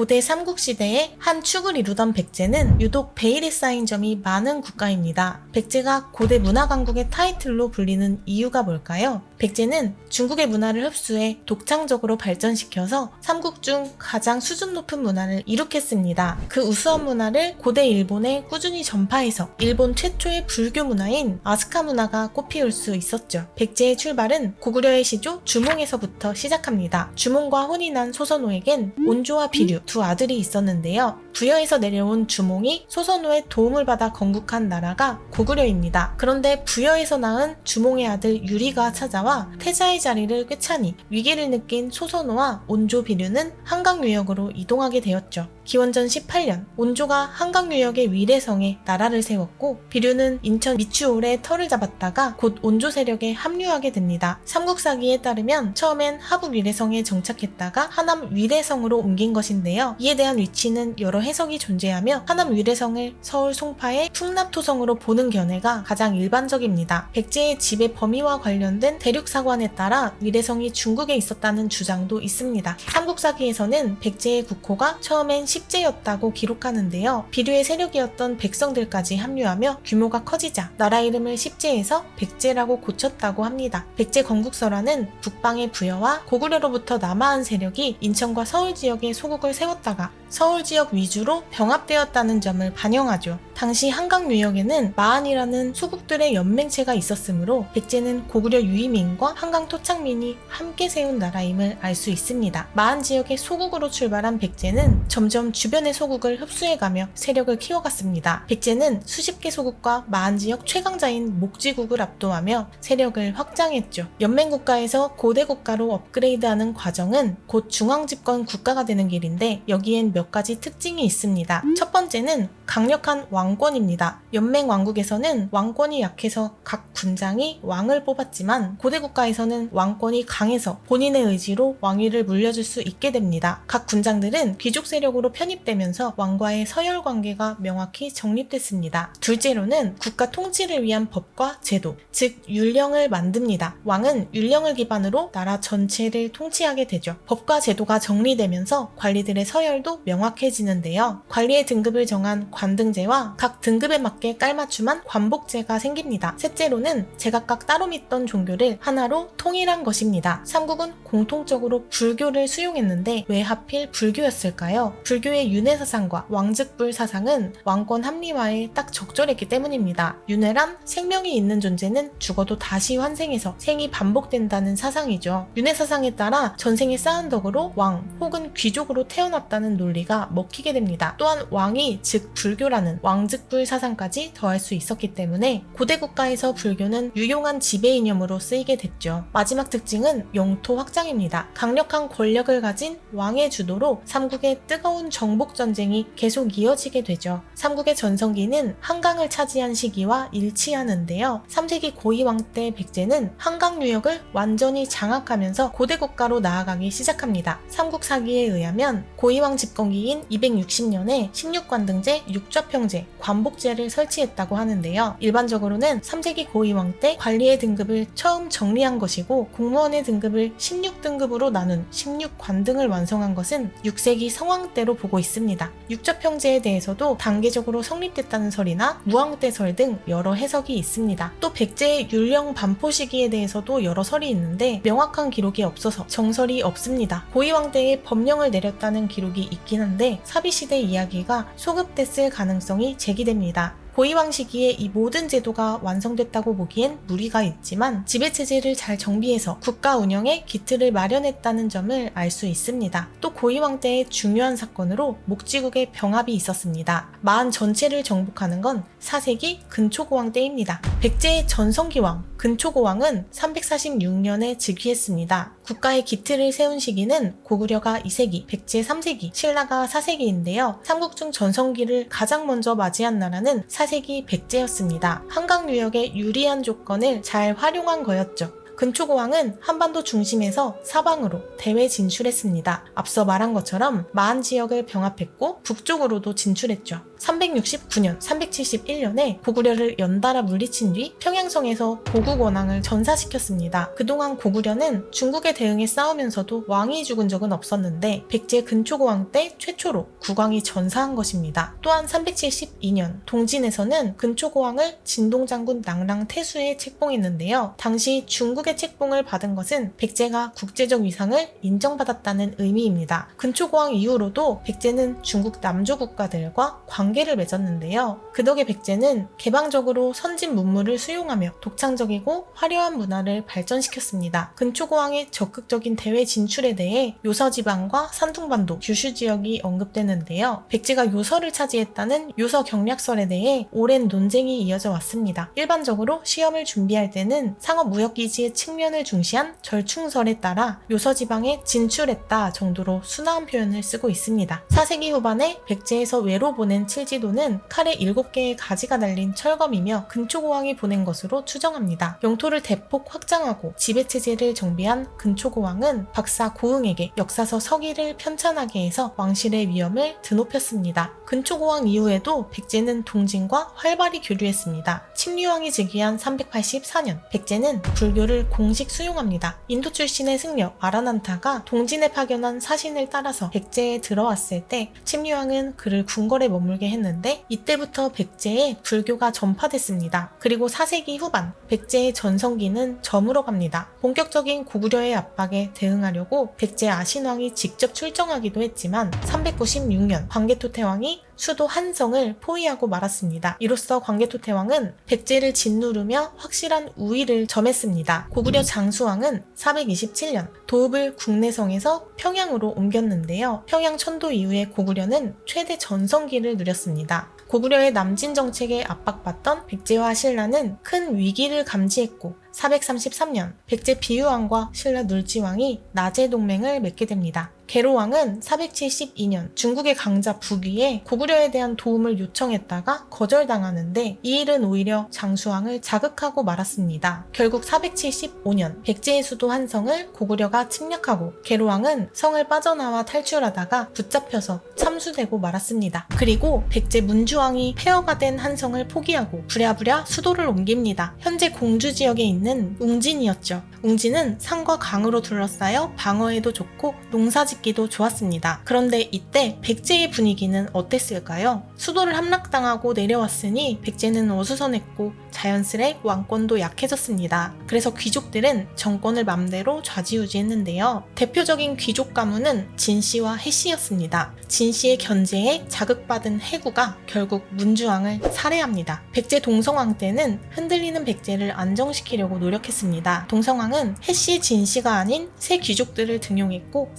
고대 삼국시대의 한 축을 이루던 백제는 유독 베일에 쌓인 점이 많은 국가입니다. 백제가 고대 문화강국의 타이틀로 불리는 이유가 뭘까요? 백제는 중국의 문화를 흡수해 독창적으로 발전시켜서 삼국 중 가장 수준 높은 문화를 이룩했습니다. 그 우수한 문화를 고대 일본에 꾸준히 전파해서 일본 최초의 불교 문화인 아스카 문화가 꽃피울 수 있었죠. 백제의 출발은 고구려의 시조 주몽에서부터 시작합니다. 주몽과 난 소선호에겐 온조와 비류 두 아들이 있었는데요. 부여에서 내려온 주몽이 소선호의 도움을 받아 건국한 나라가 고구려입니다. 그런데 부여에서 낳은 주몽의 아들 유리가 찾아와 태자의 자리를 꿰차니 위기를 느낀 소선호와 온조 비류는 한강 유역으로 이동하게 되었죠. 기원전 18년 온조가 한강 유역의 위례성에 나라를 세웠고 비류는 인천 미추홀에 터를 잡았다가 곧 온조 세력에 합류하게 됩니다. 삼국사기에 따르면 처음엔 하북 위례성에 정착했다가 하남 위례성으로 옮긴 것인데요. 이에 대한 위치는 여러 해석이 존재하며 하남 위례성을 서울 송파의 풍남토성으로 보는 견해가 가장 일반적입니다. 백제의 지배 범위와 관련된 대륙 사관에 따라 위례성이 중국에 있었다는 주장도 있습니다. 삼국사기에서는 백제의 국호가 처음엔 십제였다고 기록하는데요. 비류의 세력이었던 백성들까지 합류하며 규모가 커지자 나라 이름을 십제에서 백제라고 고쳤다고 합니다. 백제 건국설화는 북방의 부여와 고구려로부터 남하한 세력이 인천과 서울 지역에 소국을 세웠다가 서울 지역 위주로 병합되었다는 점을 반영하죠. 당시 한강 유역에는 마한이라는 소국들의 연맹체가 있었으므로 백제는 고구려 유이민과 한강 토착민이 함께 세운 나라임을 알 수 있습니다. 마한 지역의 소국으로 출발한 백제는 점점 주변의 소국을 흡수해가며 세력을 키워갔습니다. 백제는 수십 개 소국과 마한 지역 최강자인 목지국을 압도하며 세력을 확장했죠. 연맹국가에서 고대국가로 업그레이드하는 과정은 곧 중앙집권 국가가 되는 길인데 여기엔 몇 가지 특징이 있습니다. 첫 번째는 강력한 왕권입니다. 연맹 왕국에서는 왕권이 약해서 각 군장이 왕을 뽑았지만 고대 국가에서는 왕권이 강해서 본인의 의지로 왕위를 물려줄 수 있게 됩니다. 각 군장들은 귀족 세력으로 편입되면서 왕과의 서열 관계가 명확히 정립됐습니다. 둘째로는 국가 통치를 위한 법과 제도, 즉 율령을 만듭니다. 왕은 율령을 기반으로 나라 전체를 통치하게 되죠. 법과 제도가 정리되면서 관리들의 서열도 명확해지는데요. 관리의 등급을 정한 관등제와 각 등급에 맞게 깔맞춤한 관복제가 생깁니다. 셋째로는 제각각 따로 믿던 종교를 하나로 통일한 것입니다. 삼국은 공통적으로 불교를 수용했는데 왜 하필 불교였을까요? 불교의 윤회 사상과 왕즉불 사상은 왕권 합리화에 딱 적절했기 때문입니다. 윤회란 생명이 있는 존재는 죽어도 다시 환생해서 생이 반복된다는 사상이죠. 윤회 사상에 따라 전생에 쌓은 덕으로 왕 혹은 귀족으로 태어났다는 논리 가 먹히게 됩니다. 또한 왕이 즉 불교라는 왕즉불 사상까지 더할 수 있었기 때문에 고대 국가에서 불교는 유용한 지배 이념으로 쓰이게 됐죠. 마지막 특징은 영토 확장입니다. 강력한 권력을 가진 왕의 주도로 삼국의 뜨거운 정복 전쟁이 계속 이어지게 되죠. 삼국의 전성기는 한강을 차지한 시기와 일치하는데요. 3세기 고이왕 때 백제는 한강 유역을 완전히 장악하면서 고대 국가로 나아가기 시작합니다. 삼국 사기에 의하면 고이왕 집권 기인 260년에 16관등제, 육좌평제, 관복제를 설치했다고 하는데요. 일반적으로는 3세기 고이왕 때 관리의 등급을 처음 정리한 것이고 공무원의 등급을 16등급으로 나눈 16관등을 완성한 것은 6세기 성왕 때로 보고 있습니다. 육좌평제에 대해서도 단계적으로 성립됐다는 설이나 무왕대설 등 여러 해석이 있습니다. 또 백제의 율령 반포 시기에 대해서도 여러 설이 있는데 명확한 기록이 없어서 정설이 없습니다. 고이왕 때에 법령을 내렸다는 기록이 있긴 한데 사비시대 이야기가 소급됐을 가능성이 제기됩니다. 고이왕 시기에 이 모든 제도가 완성됐다고 보기엔 무리가 있지만 지배체제를 잘 정비해서 국가 운영에 기틀을 마련했다는 점을 알 수 있습니다. 또 고이왕 때의 중요한 사건으로 목지국의 병합이 있었습니다. 마한 전체를 정복하는 건 4세기 근초고왕 때입니다. 백제의 전성기왕, 근초고왕은 346년에 즉위했습니다. 국가의 기틀을 세운 시기는 고구려가 2세기, 백제 3세기, 신라가 4세기인데요. 삼국 중 전성기를 가장 먼저 맞이한 나라는 4세기 백제였습니다. 한강 유역의 유리한 조건을 잘 활용한 거였죠. 근초고왕은 한반도 중심에서 사방으로 대외 진출했습니다. 앞서 말한 것처럼 마한 지역을 병합했고 북쪽으로도 진출했죠. 369년, 371년에 고구려를 연달아 물리친 뒤 평양성에서 고국 원왕을 전사시켰습니다. 그동안 고구려는 중국에 대응해 싸우면서도 왕이 죽은 적은 없었는데 백제 근초고왕 때 최초로 국왕이 전사한 것입니다. 또한 372년 동진에서는 근초고왕을 진동장군 낭랑 태수에 책봉했는데요. 당시 중국의 책봉을 받은 것은 백제가 국제적 위상을 인정받았다는 의미입니다. 근초고왕 이후로도 백제는 중국 남조 국가들과 관계를 맺었는데요. 그 덕에 백제는 개방적으로 선진 문물을 수용하며 독창적이고 화려한 문화를 발전시켰습니다. 근초고왕의 적극적인 대외 진출에 대해 요서지방과 산둥반도, 규슈 지역이 언급되는데요. 백제가 요서를 차지했다는 요서 경략설에 대해 오랜 논쟁이 이어져 왔습니다. 일반적으로 시험을 준비할 때는 상업 무역기지의 측면을 중시한 절충설에 따라 요서지방에 진출했다 정도로 순화한 표현을 쓰고 있습니다. 4세기 후반에 백제에서 외로 보낸 칠지도는 칼에 7개의 가지가 달린 철검이며 근초고왕이 보낸 것으로 추정합니다. 영토를 대폭 확장하고 지배체제를 정비한 근초고왕은 박사 고응에게 역사서 서기를 편찬하게 해서 왕실의 위험을 드높였습니다. 근초고왕 이후에도 백제는 동진과 활발히 교류했습니다. 침류왕이 즉위한 384년 백제는 불교를 공식 수용합니다. 인도 출신의 승려 아라난타가 동진에 파견한 사신을 따라서 백제에 들어왔을 때 침류왕은 그를 궁궐에 머물게 했는데 이때부터 백제에 불교가 전파됐습니다. 그리고 4세기 후반 백제의 전성기는 저물어 갑니다. 본격적인 고구려의 압박에 대응하려고 백제 아신왕이 직접 출정하기도 했지만 396년 광개토 태왕이 수도 한성을 포위하고 말았습니다. 이로써 광개토태왕은 백제를 짓누르며 확실한 우위를 점했습니다. 고구려 장수왕은 427년 도읍을 국내성에서 평양으로 옮겼는데요. 평양 천도 이후에 고구려는 최대 전성기를 누렸습니다. 고구려의 남진 정책에 압박받던 백제와 신라는 큰 위기를 감지했고 433년 백제 비유왕과 신라 눌지왕이 나제 동맹을 맺게 됩니다. 계로왕은 472년 중국의 강자 북위에 고구려에 대한 도움을 요청했다가 거절당하는데 이 일은 오히려 장수왕을 자극하고 말았습니다. 결국 475년 백제의 수도 한성을 고구려가 침략하고 계로왕은 성을 빠져나와 탈출하다가 붙잡혀서 참수되고 말았습니다. 그리고 백제 문주왕이 폐허가 된 한성을 포기하고 부랴부랴 수도를 옮깁니다. 현재 공주 지역에 있는 웅진이었죠. 웅진은 산과 강으로 둘러싸여 방어에도 좋고 농사짓 기도 좋았습니다. 그런데 이때 백제의 분위기는 어땠을까요? 수도를 함락당하고 내려왔으니 백제는 어수선했고 자연스레 왕권도 약해졌습니다. 그래서 귀족들은 정권을 맘대로 좌지우지했는데요. 대표적인 귀족 가문은 진씨와 해씨였습니다. 진씨의 견제에 자극받은 해구가 결국 문주왕을 살해합니다. 백제 동성왕 때는 흔들리는 백제를 안정시키려고 노력했습니다. 동성왕은 해씨 진씨가 아닌 새 귀족들을 등용했고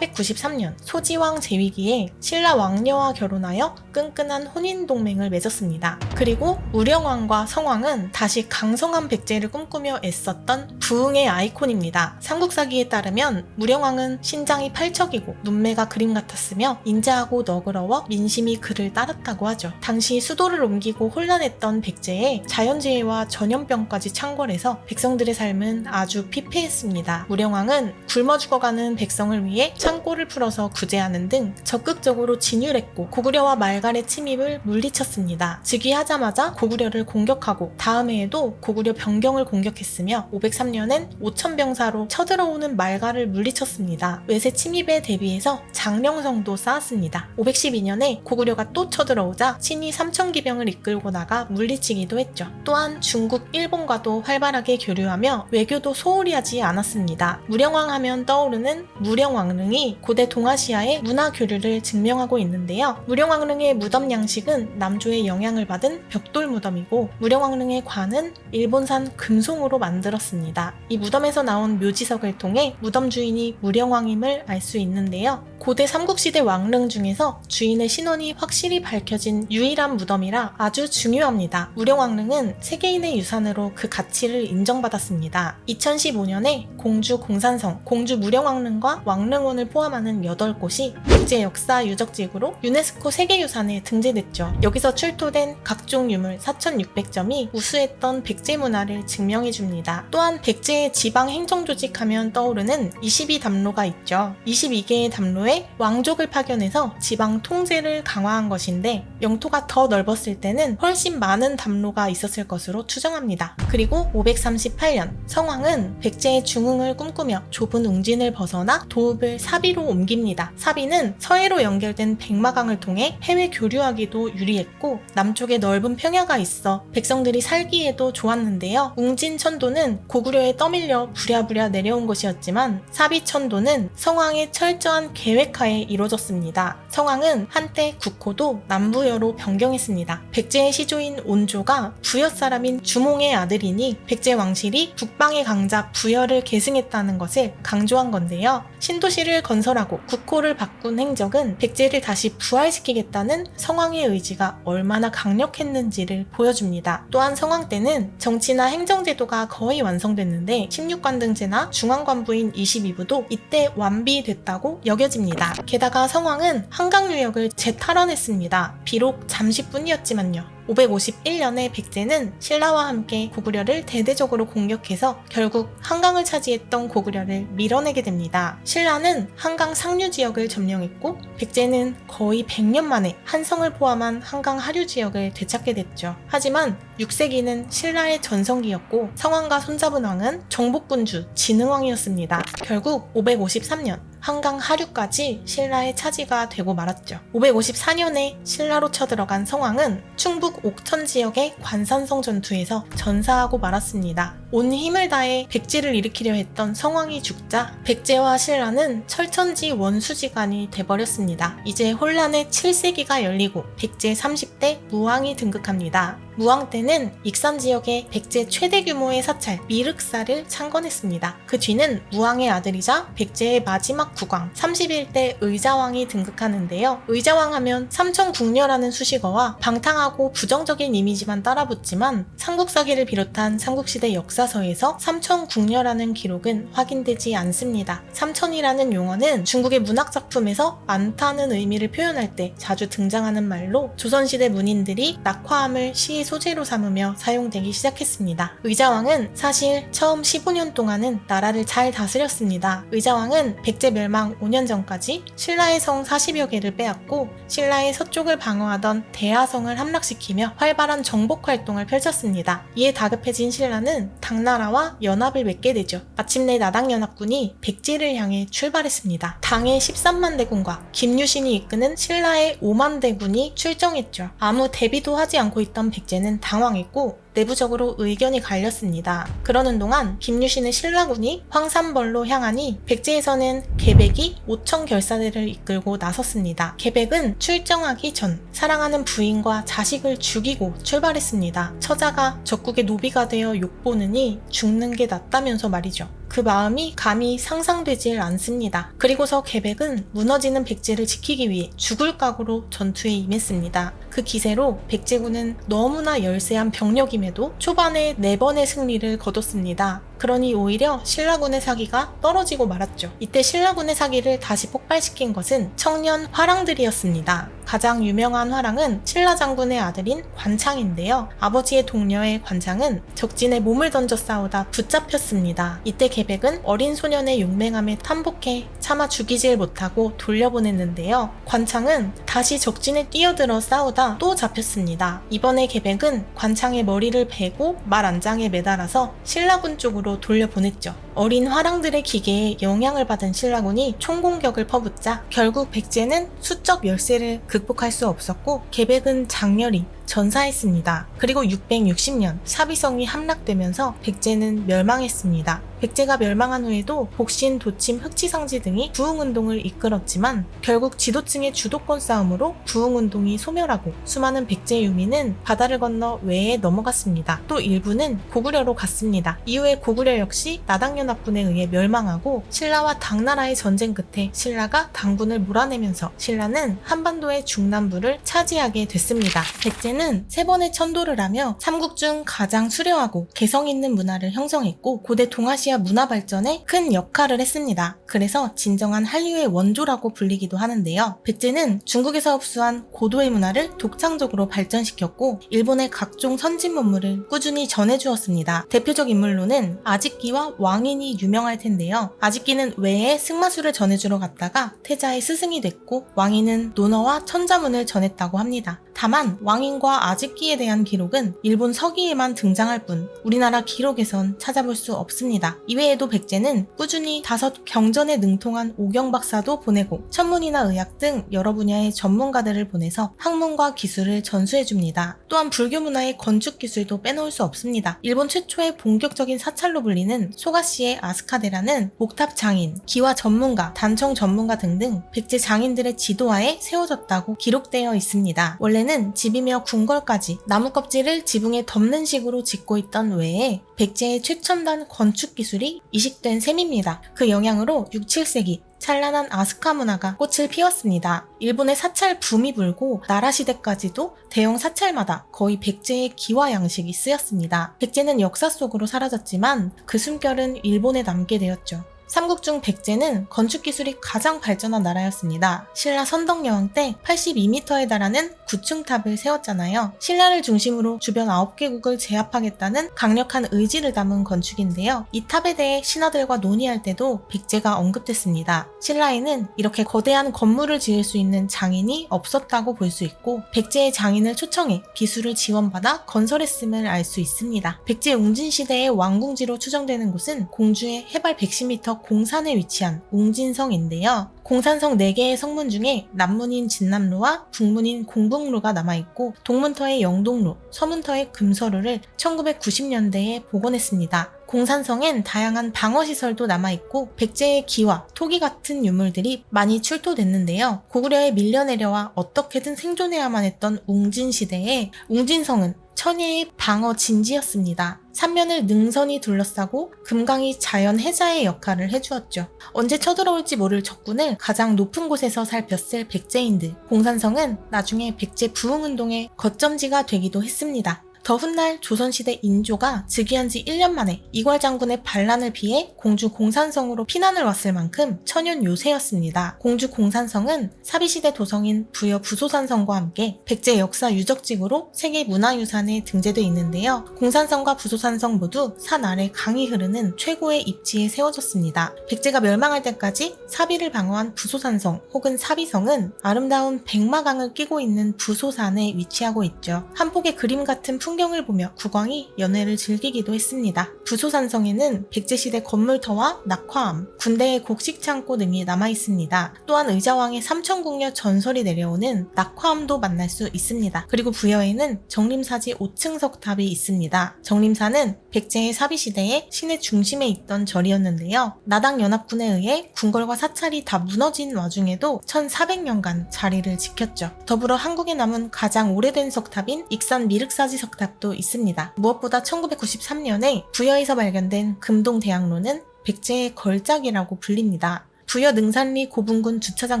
493년 소지왕 제위기에 신라 왕녀와 결혼하여 끈끈한 혼인 동맹을 맺었습니다. 그리고 무령왕과 성왕은 다시 강성한 백제를 꿈꾸며 애썼던 부흥의 아이콘입니다. 삼국사기에 따르면 무령왕은 신장이 팔척이고 눈매가 그림 같았으며 인자하고 너그러워 민심이 그를 따랐다고 하죠. 당시 수도를 옮기고 혼란했던 백제에 자연재해와 전염병까지 창궐해서 백성들의 삶은 아주 피폐했습니다. 무령왕은 굶어 죽어가는 백성을 위해 창고를 풀어서 구제하는 등 적극적으로 진율했고 고구려와 말갈의 침입을 물리쳤습니다. 즉위하자마자 고구려를 공격하고 다음 해에도 고구려 병경을 공격했으며 503년엔 5천병사로 쳐들어오는 말갈을 물리쳤습니다. 외세 침입에 대비해서 장령성도 쌓았습니다. 512년에 고구려가 또 쳐들어오자 친히 3천기병을 이끌고 나가 물리치기도 했죠. 또한 중국, 일본과도 활발하게 교류하며 외교도 소홀히 하지 않았습니다. 무령왕 하면 떠오르는 무령왕릉이 고대 동아시아의 문화 교류를 증명하고 있는데요. 무령왕릉의 무덤 양식은 남조의 영향을 받은 벽돌 무덤이고 무령왕릉의 관은 일본산 금송으로 만들었습니다. 이 무덤에서 나온 묘지석을 통해 무덤 주인이 무령왕임을 알 수 있는데요. 고대 삼국시대 왕릉 중에서 주인의 신원이 확실히 밝혀진 유일한 무덤이라 아주 중요합니다. 무령왕릉은 세계인의 유산으로 그 가치를 인정받았습니다. 2015년에 공주 공산성, 공주 무령왕릉과 왕릉원을 포함한 많은 8곳이 백제 역사 유적지구로 유네스코 세계유산에 등재됐죠. 여기서 출토된 각종 유물 4,600점이 우수했던 백제 문화를 증명해 줍니다. 또한 백제의 지방 행정 조직 하면 떠오르는 22담로가 있죠. 22개의 담로에 왕족을 파견해서 지방 통제를 강화한 것인데 영토가 더 넓었을 때는 훨씬 많은 담로가 있었을 것으로 추정합니다. 그리고 538년 성왕은 백제의 중흥을 꿈꾸며 좁은 웅진을 벗어나 도읍을 사비로 옮깁니다. 사비는 서해로 연결된 백마강을 통해 해외 교류하기도 유리했고 남쪽에 넓은 평야가 있어 백성들이 살기에도 좋았는데요. 웅진 천도는 고구려에 떠밀려 부랴부랴 내려온 것이었지만 사비 천도는 성왕의 철저한 계획하에 이루어졌습니다. 성왕은 한때 국호도 남부여로 변경했습니다. 백제의 시조인 온조가 부여 사람인 주몽의 아들이니 백제 왕실이 북방의 강자 부여를 계승했다는 것을 강조한 건데요. 신도시를 건설 하고 국호를 바꾼 행적은 백제를 다시 부활시키겠다는 성왕의 의지가 얼마나 강력했는지를 보여줍니다. 또한 성왕 때는 정치나 행정제도가 거의 완성됐는데 16관 등제나 중앙관부인 22부도 이때 완비됐다고 여겨집니다. 게다가 성왕은 한강 유역을 재탈환했습니다. 비록 잠시뿐이었지만요. 551년에 백제는 신라와 함께 고구려를 대대적으로 공격해서 결국 한강을 차지했던 고구려를 밀어내게 됩니다. 신라는 한강 상류 지역을 점령했고 백제는 거의 100년 만에 한성을 포함한 한강 하류 지역을 되찾게 됐죠. 하지만 6세기는 신라의 전성기였고 성왕과 손잡은 왕은 정복군주 진흥왕이었습니다. 결국 553년 한강 하류까지 신라의 차지가 되고 말았죠. 554년에 신라로 쳐들어간 성왕은 충북 옥천 지역의 관산성 전투에서 전사하고 말았습니다. 온 힘을 다해 백제를 일으키려 했던 성왕이 죽자 백제와 신라는 철천지 원수지간이 돼버렸습니다. 이제 혼란의 7세기가 열리고 백제 30대 무왕이 등극합니다. 무왕 때는 익산 지역의 백제 최대 규모의 사찰 미륵사를 창건했습니다. 그 뒤는 무왕의 아들이자 백제의 마지막 국왕 31대 의자왕이 등극하는데요. 의자왕 하면 삼천궁녀라는 수식어와 방탕하고 부정적인 이미지만 따라붙지만 삼국사기를 비롯한 삼국시대 역사서에서 삼천궁녀라는 기록은 확인되지 않습니다. 삼천이라는 용어는 중국의 문학작품에서 많다는 의미를 표현할 때 자주 등장하는 말로 조선시대 문인들이 낙화암을 시의 소재로 삼으며 사용되기 시작했습니다. 의자왕은 사실 처음 15년 동안은 나라를 잘 다스렸습니다. 의자왕은 백제 멸망 5년 전까지 신라의 성 40여 개를 빼앗고 신라의 서쪽을 방어하던 대하성을 함락시키며 활발한 정복 활동을 펼쳤습니다. 이에 다급해진 신라는 당나라와 연합을 맺게 되죠. 마침내 나당연합군이 백제를 향해 출발했습니다. 당의 13만 대군과 김유신이 이끄는 신라의 5만 대군이 출정했죠. 아무 대비도 하지 않고 있던 백제 는 당황했고 내부적으로 의견이 갈렸습니다. 그러는 동안 김유신의 신라군이 황산벌로 향하니 백제에서는 계백이 5천 결사대를 이끌고 나섰습니다. 계백은 출정하기 전 사랑하는 부인과 자식을 죽이고 출발했습니다. 처자가 적국의 노비가 되어 욕보느니 죽는 게 낫다면서 말이죠. 그 마음이 감히 상상되질 않습니다. 그리고서 계백은 무너지는 백제를 지키기 위해 죽을 각오로 전투에 임했습니다. 그 기세로 백제군은 너무나 열세한 병력임에도 초반에 4번의 승리를 거뒀습니다. 그러니 오히려 신라군의 사기가 떨어지고 말았죠. 이때 신라군의 사기를 다시 폭발시킨 것은 청년 화랑들이었습니다. 가장 유명한 화랑은 신라 장군의 아들인 관창인데요. 아버지의 동료의 관창은 적진에 몸을 던져 싸우다 붙잡혔습니다. 이때 계백은 어린 소년의 용맹함에 탐복해 차마 죽이질 못하고 돌려보냈는데요. 관창은 다시 적진에 뛰어들어 싸우다 또 잡혔습니다. 이번에 계백은 관창의 머리를 베고 말 안장에 매달아서 신라군 쪽으로 돌려보냈죠. 어린 화랑들의 기계에 영향을 받은 신라군이 총공격을 퍼붓자 결국 백제는 수적 열세를 극복할 수 없었고 계백은 장렬히 전사했습니다. 그리고 660년 사비성이 함락되면서 백제는 멸망했습니다. 백제가 멸망한 후에도 복신, 도침, 흑지상지 등이 부흥운동을 이끌었지만 결국 지도층의 주도권 싸움으로 부흥운동이 소멸하고 수많은 백제 유민은 바다를 건너 외에 넘어갔습니다. 또 일부는 고구려로 갔습니다. 이후에 고구려 역시 나당연합군에 의해 멸망하고 신라와 당나라의 전쟁 끝에 신라가 당군을 몰아내면서 신라는 한반도의 중남부를 차지하게 됐습니다. 백제는 백제는 세 번의 천도를 하며 삼국 중 가장 수려하고 개성 있는 문화를 형성했고 고대 동아시아 문화 발전에 큰 역할을 했습니다. 그래서 진정한 한류의 원조라고 불리기도 하는데요. 백제는 중국에서 흡수한 고도의 문화를 독창적으로 발전시켰고 일본의 각종 선진 문물을 꾸준히 전해주었습니다. 대표적 인물로는 아직기와 왕인이 유명할 텐데요. 아직기는 외에 승마술을 전해주러 갔다가 태자의 스승이 됐고 왕인은 논어와 천자문을 전했다고 합니다. 다만 왕인과 아직기에 대한 기록은 일본 서기에만 등장할 뿐 우리나라 기록에선 찾아볼 수 없습니다. 이외에도 백제는 꾸준히 다섯 경전에 능통한 오경 박사도 보내고 천문이나 의학 등 여러 분야의 전문가들을 보내서 학문과 기술을 전수해줍니다. 또한 불교 문화의 건축 기술도 빼놓을 수 없습니다. 일본 최초의 본격적인 사찰로 불리는 소가시의 아스카데라는 목탑 장인, 기와 전문가, 단청 전문가 등등 백제 장인들의 지도하에 세워졌다고 기록되어 있습니다. 원래는 집이며 궁 궐까지 나무 껍질을 지붕에 덮는 식으로 짓고 있던 외에 백제의 최첨단 건축 기술이 이식된 셈입니다. 그 영향으로 6, 7세기 찬란한 아스카 문화가 꽃을 피웠습니다. 일본의 사찰 붐이 불고 나라 시대까지도 대형 사찰마다 거의 백제의 기와 양식이 쓰였습니다. 백제는 역사 속으로 사라졌지만 그 숨결은 일본에 남게 되었죠. 삼국 중 백제는 건축 기술이 가장 발전한 나라였습니다. 신라 선덕여왕 때 82m에 달하는 9층 탑을 세웠잖아요. 신라를 중심으로 주변 9개국을 제압하겠다는 강력한 의지를 담은 건축인데요. 이 탑에 대해 신하들과 논의할 때도 백제가 언급됐습니다. 신라에는 이렇게 거대한 건물을 지을 수 있는 장인이 없었다고 볼 수 있고 백제의 장인을 초청해 기술을 지원받아 건설했음을 알 수 있습니다. 백제 웅진 시대의 왕궁지로 추정되는 곳은 공주의 해발 110m 공산에 위치한 웅진성인데요. 공산성 4개의 성문 중에 남문인 진남로와 북문인 공북로가 남아있고 동문터의 영동로, 서문터의 금서로를 1990년대에 복원했습니다. 공산성엔 다양한 방어시설도 남아있고 백제의 기와 토기 같은 유물들이 많이 출토됐는데요. 고구려에 밀려 내려와 어떻게든 생존해야만 했던 웅진 시대에 웅진성은 천혜의 방어 진지였습니다. 삼면을 능선이 둘러싸고 금강이 자연 해자의 역할을 해주었죠. 언제 쳐들어올지 모를 적군을 가장 높은 곳에서 살폈을 백제인들. 공산성은 나중에 백제 부흥운동의 거점지가 되기도 했습니다. 더 훗날 조선시대 인조가 즉위한 지 1년 만에 이괄 장군의 반란을 피해 공주 공산성으로 피난을 왔을 만큼 천연 요새였습니다. 공주 공산성은 사비시대 도성인 부여 부소산성과 함께 백제 역사 유적지구로 세계 문화유산에 등재돼 있는데요. 공산성과 부소산성 모두 산 아래 강이 흐르는 최고의 입지에 세워졌습니다. 백제가 멸망할 때까지 사비를 방어한 부소산성 혹은 사비성은 아름다운 백마강을 끼고 있는 부소산에 위치하고 있죠. 한 폭의 그림 같은 풍 풍경을 보며 국왕이 연애를 즐기기도 했습니다. 부소산성에는 백제시대 건물터와 낙화암, 군대의 곡식창고 등이 남아 있습니다. 또한 의자왕의 삼천궁녀 전설이 내려오는 낙화암도 만날 수 있습니다. 그리고 부여에는 정림사지 5층 석탑이 있습니다. 정림사는 백제의 사비시대에 시내 중심에 있던 절이었는데요. 나당 연합군에 의해 궁궐과 사찰이 다 무너진 와중에도 1400년간 자리를 지켰죠. 더불어 한국에 남은 가장 오래된 석탑인 익산 미륵사지 석탑 답도 있습니다. 무엇보다 1993년에 부여에서 발견된 금동대학로는 백제의 걸작이라고 불립니다. 부여 능산리 고분군 주차장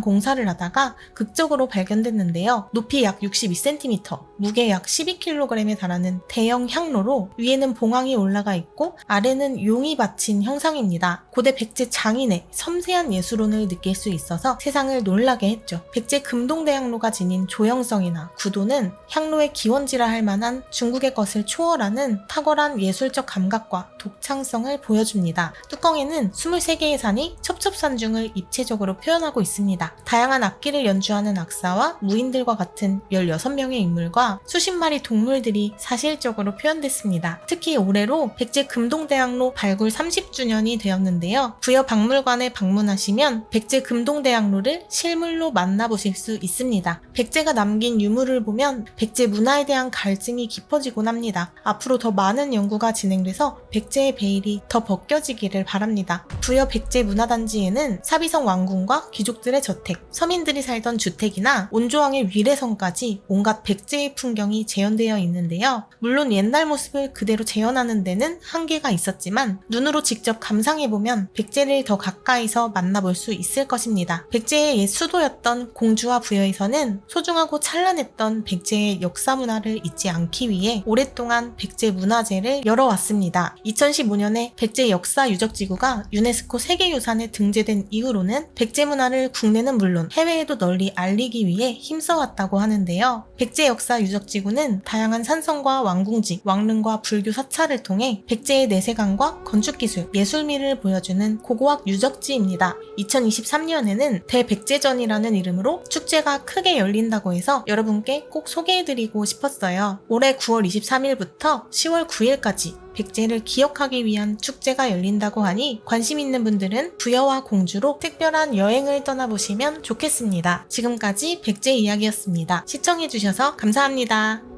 공사를 하다가 극적으로 발견됐는데요. 높이 약 62cm, 무게 약 12kg에 달하는 대형 향로로 위에는 봉황이 올라가 있고 아래는 용이 받친 형상입니다. 고대 백제 장인의 섬세한 예술론을 느낄 수 있어서 세상을 놀라게 했죠. 백제 금동대향로가 지닌 조형성이나 구도는 향로의 기원지라 할 만한 중국의 것을 초월하는 탁월한 예술적 감각과 독창성을 보여줍니다. 뚜껑에는 23개의 산이 첩첩산 중 감정을 입체적으로 표현하고 있습니다. 다양한 악기를 연주하는 악사와 무인들과 같은 16명의 인물과 수십 마리 동물들이 사실적으로 표현됐습니다. 특히 올해로 백제 금동대학로 발굴 30주년이 되었는데요. 부여 박물관에 방문하시면 백제 금동대학로를 실물로 만나보실 수 있습니다. 백제가 남긴 유물을 보면 백제 문화에 대한 갈증이 깊어지곤 합니다. 앞으로 더 많은 연구가 진행돼서 백제의 베일이 더 벗겨지기를 바랍니다. 부여 백제 문화단지에는 사비성 왕궁과 귀족들의 저택, 서민들이 살던 주택이나 온조왕의 위례성까지 온갖 백제의 풍경이 재현되어 있는데요. 물론 옛날 모습을 그대로 재현하는 데는 한계가 있었지만 눈으로 직접 감상해보면 백제를 더 가까이서 만나볼 수 있을 것입니다. 백제의 옛 수도였던 공주와 부여에서는 소중하고 찬란했던 백제의 역사 문화를 잊지 않기 위해 오랫동안 백제 문화재를 열어왔습니다. 2015년에 백제 역사 유적지구가 유네스코 세계유산에 등재된 이후로는 백제 문화를 국내는 물론 해외에도 널리 알리기 위해 힘써왔다고 하는데요. 백제 역사 유적지구는 다양한 산성과 왕궁지, 왕릉과 불교 사찰을 통해 백제의 내세관과 건축기술, 예술미를 보여주는 고고학 유적지입니다. 2023년에는 대백제전이라는 이름으로 축제가 크게 열린다고 해서 여러분께 꼭 소개해드리고 싶었어요. 올해 9월 23일부터 10월 9일까지 백제를 기억하기 위한 축제가 열린다고 하니 관심 있는 분들은 부여와 공주로 특별한 여행을 떠나보시면 좋겠습니다. 지금까지 백제 이야기였습니다. 시청해주셔서 감사합니다.